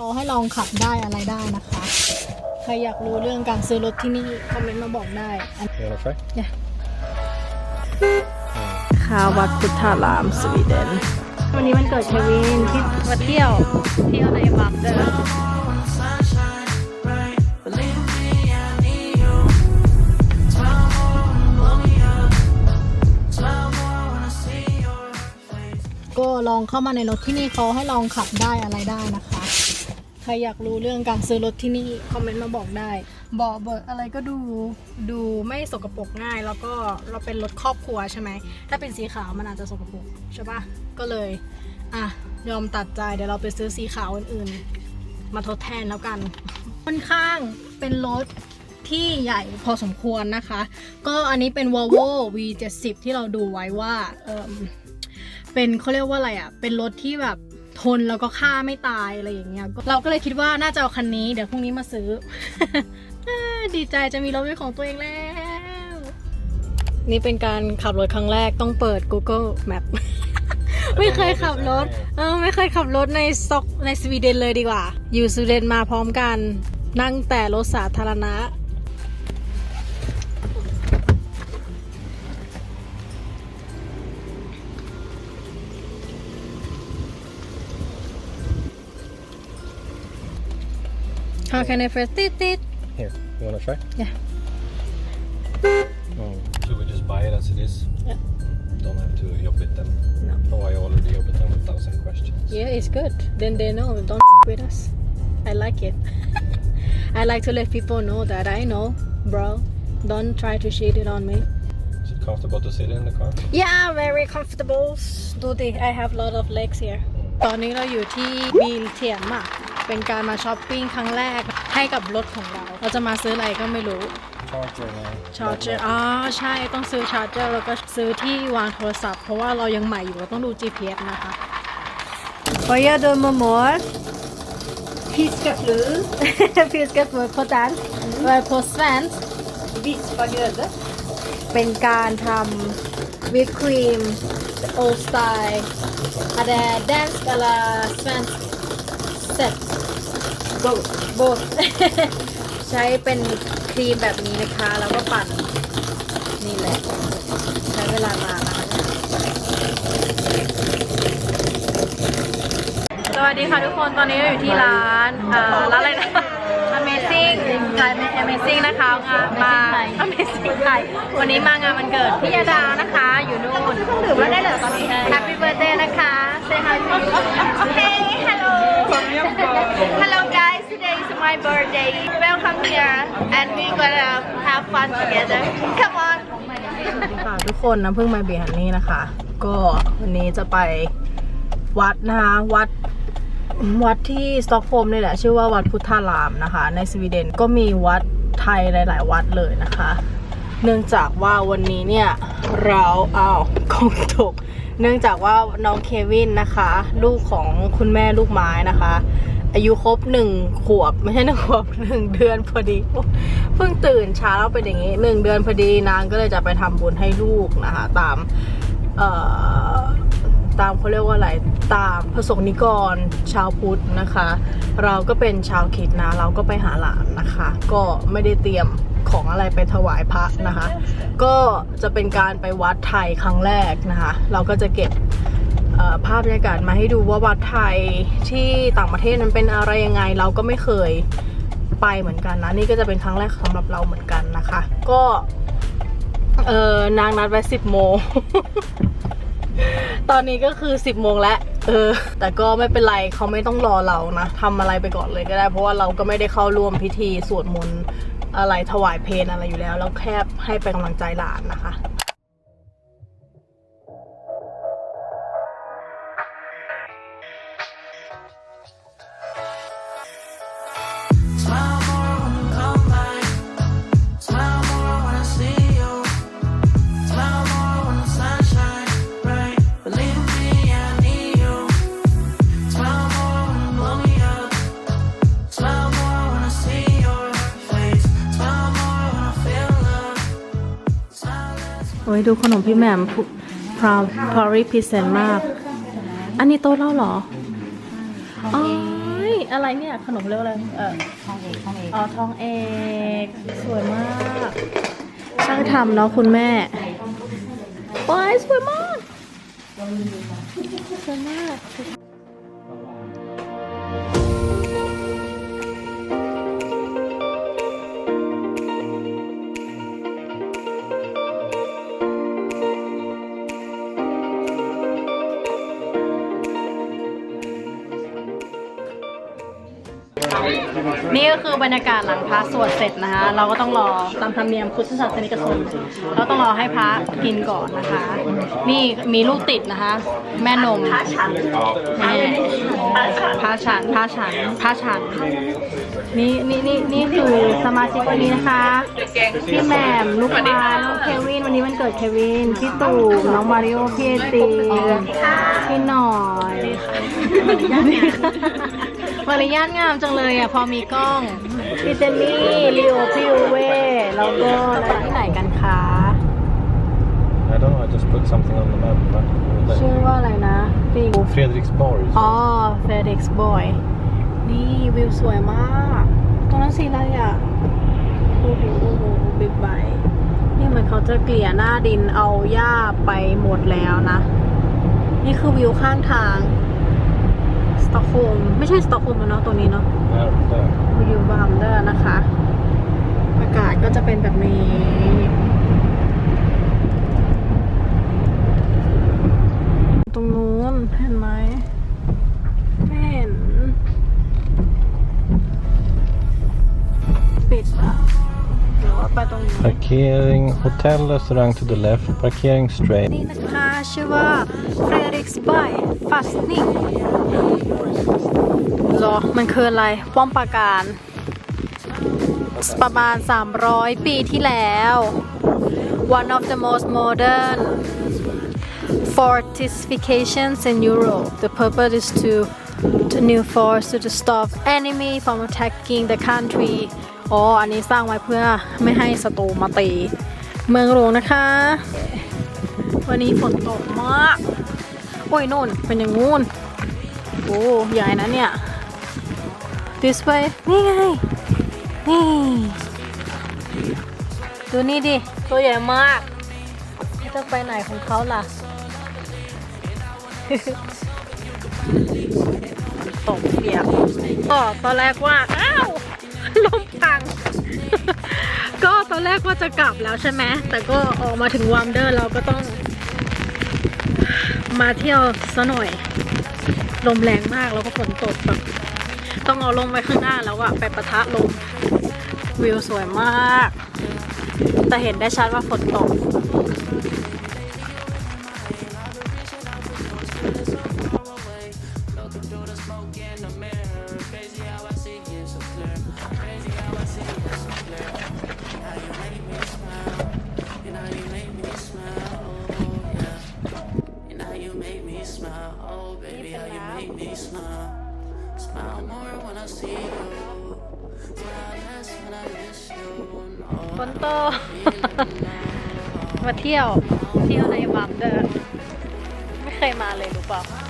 เขาให้ลองขับได้อะไรได้นะคะ ใครอยากรู้เรื่องการซื้อรถที่นี่คอมเมนต์มาบอกได้อัน You wanna try? คาวัดพุทธารามสวีเดน วันนี้มันเกิดเควินที่มาเที่ยวเที่ยวในบับเดอร์ก็ลองเข้ามาในรถที่นี่เขาให้ลองขับได้อะไรได้นะคะใค รอยากรู้เรื่องการซื้อรถที่นี่คอมเมนต์มาบอกได้บาะเบิกอะไรก็ดูดูไม่สกปรกง่าย แล้วก็เราเป็นรถครอบครัวใช่ไหมถ้าเป็นสีขาวมันอาจจะสกปรกใช่ปะก็เลยอะยอมตัดใจเดี๋ยวเราไปซื้อสีขาวอื่นๆ มาทดแทนแล้วกันค่อนข้างเป็นรถที่ใหญ่พอสมควรนะคะ ก็อันนี้เป็น Volvo V70 ที่เราดูไว้ว่าเอมเป็นเขาเรียกว่าอะไรอะ่ะเป็นรถที่แบบ ทนแล้วก็ฆ่าไม่ตายอะไรอย่างเงี้ยก็เราก็เลยคิดว่าน่าจะเอาคันนี้เดี๋ยวพรุ่งนี้มาซื้ออ่าดีใจจะมีรถเป็นของตัวเองแล้ว นี่เป็นการขับรถครั้งแรกต้องเปิด Google Map ไม่เคยขับรถ เออ ไม่เคยขับรถในซอกในสวีเดนเลยดีกว่า อยู่สวีเดนมาพร้อมกัน นั่งแต่รถสาธารณะ How can I first ติดติด Here, you wanna try? Yeah. Mm. Should we just buy it as it is? Yeah. Don't have to job with them. No. Oh, I already job with them with thousand questions. Yeah, it's good. Then they know. Don't with us. I like it. I like to let people know that I know, bro. Don't try to cheat it on me. Is it comfortable to sit in the car? Yeah, very comfortable. ดูดิ I have lot of legs here. ตอนนี้เราอยู่ที่บีลเทียมอะ เป็นการมาช้อปปิ้งครั้งแรกให้กับรถของเรา เราจะมาซื้ออะไรก็ไม่รู้ Charger now. ชาร์เจอร์อ๋อใช่ต้องซื้อชาร์เจอร์แล้วก็ซื้อที่วางโทรศัพท์ เพราะว่าเรายังใหม่อยู่เราต้องดู GPS นะคะ Vad gör du mormor? Fiska flus, Fiskar på på dansk Vad är på svensk? vispa grädde. เป็นการทำวิปครีมโอสไตล์อะไรแดนส์กับสเวนเซ็ต Both. โบด ใช้เป็นครีมแบบนี้นะคะ แล้วก็ปั่น นี่แหละ ใช้เวลานานนะคะเนี่ยสวัสดีค่ะทุกคนตอนนี้เราอยู่ที่ร้านเอ่อร้านอะไรนะ Amazing ขาย Amazing นะคะงานมา Amazing ไทยวันนี้มางานวันเกิดพี่ยาดานะคะ อยู่นู่นถือว่าได้เหรอตอนนี้ Happy birthday นะคะ Say hi to Hey, hello. hello guys, today is my birthday. Welcome here and we gonna have fun together. Come on. ค่ะทุกคนนะเพิ่งมาเบียร์นี่นะคะ ก็วันนี้จะไปวัดนะคะวัดวัดที่สต็อกโฮล์มนี่แหละ ชื่อว่าวัดพุทธารามนะคะ ในสวีเดนก็มีวัดไทยหลาย ๆ วัดเลยนะคะ เนื่องจากว่าวันนี้เนี่ยเราอ้าวกองตก เนื่องจากว่าน้องเควินนะคะ ลูกของคุณแม่ลูกไม้นะคะ อายุครบหนึ่งขวบไม่ใช่หนึ่งขวบหนึ่งเดือนพอดี เพิ่งตื่นเช้าเป็นอย่างนี้หนึ่งเดือนพอดีนางก็เลยจะไปทำบุญให้ลูกนะคะ ตามเอ่อตามเขาเรียกว่าอะไรตามพระสงฆ์นิกรชาวพุทธนะคะ เราก็เป็นชาวคริดนะ เราก็ไปหาหลานนะคะ ก็ไม่ได้เตรียมของอะไรไปถวายพระนะคะ ก็จะเป็นการไปวัดไทยครั้งแรกนะคะ เราก็จะเก็บ ภาพบรรยากาศมาให้ดูว่าวัดไทยที่ต่างประเทศนั้นเป็นอะไรยังไง เราก็ไม่เคยไปเหมือนกันนะ นี่ก็จะเป็นครั้งแรกสำหรับเราเหมือนกันนะคะ ก็เออนางนัดไว้สิบโมง ตอนนี้ก็คือ10โมงแล้ว เออ แต่ก็ไม่เป็นไรเขาไม่ต้องรอเรานะทำอะไรไปก่อนเลยก็ได้ เพราะว่าเราก็ไม่ได้เข้าร่วมพิธีสวดมนต์อะไรถวายเพลงอะไรอยู่แล้ว เราแค่ให้ไปกำลังใจหลานนะคะ ยดูขนมพี่แหม่มพราวพาริพิเศษมาก อันนี้โต๊ะเล่าเหรออ๋ออะไรเนี่ย ขนมเรียกว่าอะไรเออทองเอกทองเอกอ๋อทองเอกสวยมากช่างทำเนาะคุณแม่ว้ายสวยมากสวยมาก นี่ก็คือบรรยากาศหลังพระสวดเสร็จนะคะ เราก็ต้องรอตามธรรมเนียมพุทธศาสนิกชนเราต้องรอให้พระกินก่อนนะคะ นี่มีลูกติดนะคะ แม่นมพระฉันพระฉันพระฉันพระฉันนี่นี่นี่นี่คือสมาชิกวันนี้นะคะ พี่แหม่มลูกปลาน้องเควินวันนี้วันเกิดเควินพี่ตู่น้องมาริโอพี่เอตีพี่หน่อย มารยาทงามจังเลยอะพอมีกล้องพี่เจนนี่ลีโอพี่อูเว่แล้วก็แล้วที่ไหนกันคะ I don't know, I just put something on the map. But over ชื่อ there. ว่าอะไรนะปิง Fredriksborg. อ๋อเฟเด็กซ์บอยนี่วิวสวยมาก ตรงนั้นสีอะไรอะโอ้โหโอ้โหบิ๊กไบค์นี่เหมือนเขาจะเกลี่ยหน้าดินเอาหญ้าไปหมดแล้วนะ นี่คือวิวข้างทาง สตอกโฮล์มไม่ใช่สตอกโฮล์มแล้วเนาะตัวนี้เนาะ There, there. วิวบามเดอร์นะคะ อากาศก็จะเป็นแบบนี้ Parkering, hotell, restaurang to the left. Parkering straight. นี่นะคะชื่อว่าเฟรดิกส์บายฟัสนิงหรอ มันคืออะไร ป้อมปราการ ประมาณ 300 ปีที่แล้ว one of the most modern fortifications in Europe the purpose is to to new force to stop enemy from attacking the country อ๋อ อันนี้สร้างไว้เพื่อไม่ให้ศัตรูมาตี เมืองหลวงนะคะ วันนี้ฝนตกมาก โอ้ยนู่นเป็นอย่างงู้น โอ้ใหญ่นะเนี่ย this way นี่ไง นี่ ดูนี่ดิ ตัวใหญ่มาก จะไปไหนของเขาล่ะ ตกเปียกก็ตอนแรกว่า อ้าว ลมพัง ก็ตอนแรกว่าจะกลับแล้วใช่ไหมแต่ก็ออกมาถึงวามเดอร์เราก็ต้อง มาเที่ยวซะหน่อย ลมแรงมากแล้วก็ฝนตกแบบต้องเอาลงไปข้างหน้าแล้วอะไปประทะลมวิวสวยมาก แต่เห็นได้ชัดว่าฝนตก ฝนตก มาเที่ยว เที่ยวในบัมเดอร์ไม่เคยมาเลยรู้เปล่า